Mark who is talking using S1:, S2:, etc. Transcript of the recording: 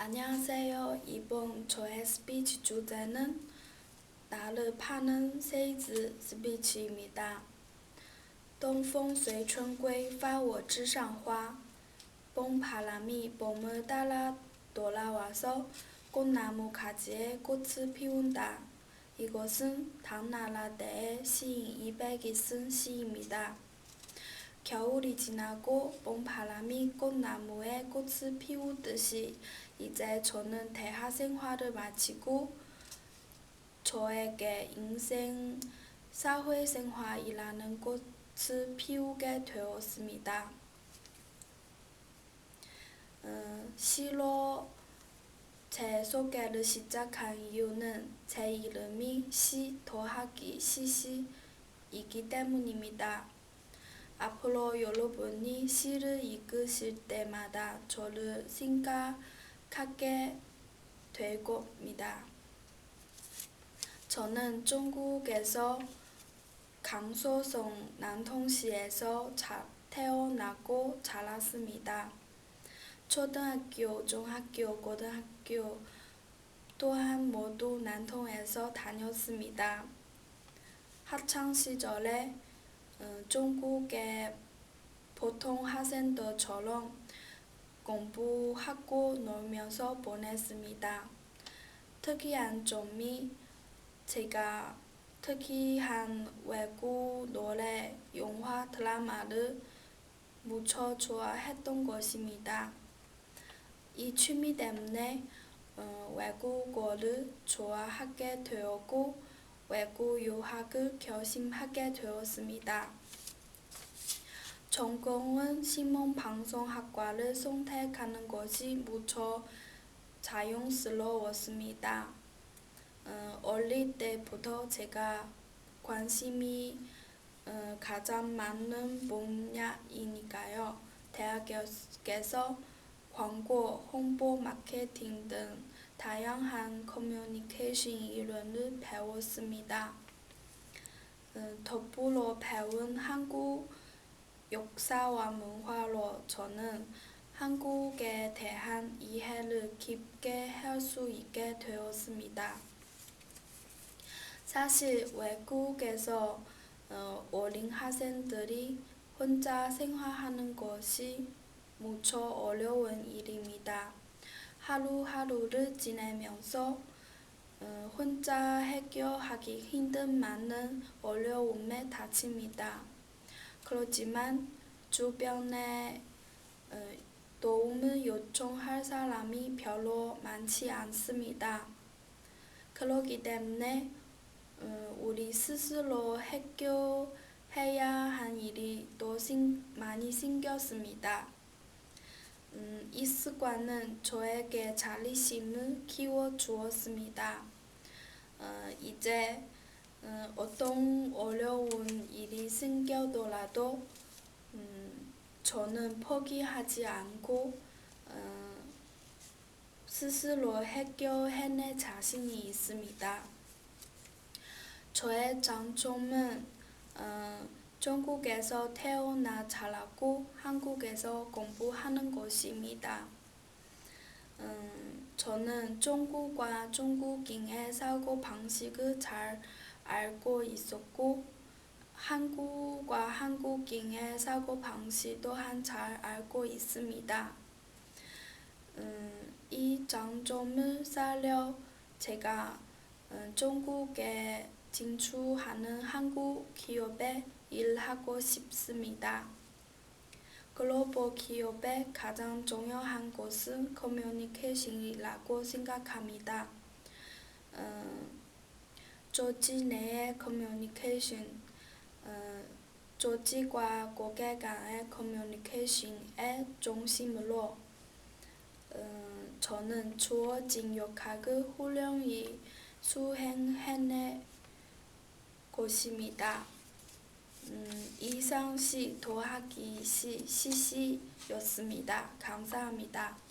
S1: 안녕하세요. 이번 저의 스피치 주제는 나를 파는 세즈 스피치입니다. 东风随春归，发我枝上花。 봄바람이 봄을 따라 돌아와서 꽃나무 가지에 꽃을 피운다. 이것은 당나라 때의 시인 이백이 쓴 시입니다. 겨울이 지나고 봄바람이 꽃나무에 꽃을 피우듯이 이제 저는 대학 생활을 마치고 저에게 인생 사회생활이라는 꽃을 피우게 되었습니다. 음, 시로 제 소개를 시작한 이유는 제 이름이 시 더하기 시시이기 때문입니다. 앞으로 여러분이 시를 읽으실 때마다 저를 생각하게 될 겁니다. 저는 중국에서 강서성 난통시에서 태어나고 자랐습니다. 초등학교, 중학교, 고등학교 또한 모두 난통에서 다녔습니다. 학창 시절에 중국의 보통 학생들처럼 공부하고 놀면서 보냈습니다. 특이한 점이 제가 특이한 외국 노래, 영화, 드라마를 무척 좋아했던 것입니다. 이 취미 때문에 외국어를 좋아하게 되었고 외국 유학을 결심하게 되었습니다. 전공은 신문방송학과를 선택하는 것이 무척 자연스러웠습니다. 어릴 때부터 제가 관심이 가장 많은 분야이니까요. 대학에서 광고, 홍보, 마케팅 등 다양한 커뮤니케이션 이론을 배웠습니다. 더불어 배운 한국 역사와 문화로 저는 한국에 대한 이해를 깊게 할 수 있게 되었습니다. 사실 외국에서 어린 학생들이 혼자 생활하는 것이 무척 어려운 일입니다. 하루하루를 지내면서 혼자 해결하기 힘든 많은 어려움에 닥칩니다. 그렇지만 주변에 도움을 요청할 사람이 별로 많지 않습니다. 그렇기 때문에 우리 스스로 해결해야 할 일이 더 많이 생겼습니다. 이 습관은 저에게 자립심을 키워주었습니다. 이제 어떤 어려운 일이 생기더라도 저는 포기하지 않고 스스로 해결해낼 자신이 있습니다. 저의 장점은 중국에서 태어나 자라고 한국에서 공부하는 것입니다. 저는 중국과 중국인의 사고 방식을 잘 알고 있었고 한국과 한국인의 사고 방식 또한 잘 알고 있습니다. 이 장점을 살려 제가 중국에 진출하는 한국 기업에 일하고 싶습니다. 글로벌 기업의 가장 중요한 것은 커뮤니케이션이라고 생각합니다. 조직 내의 커뮤니케이션, 조직과 고객 간의 커뮤니케이션의 중심으로 저는 주어진 역할을 훌륭히 수행해낼 것입니다. 이상 시 더하기 시 시시였습니다. 감사합니다.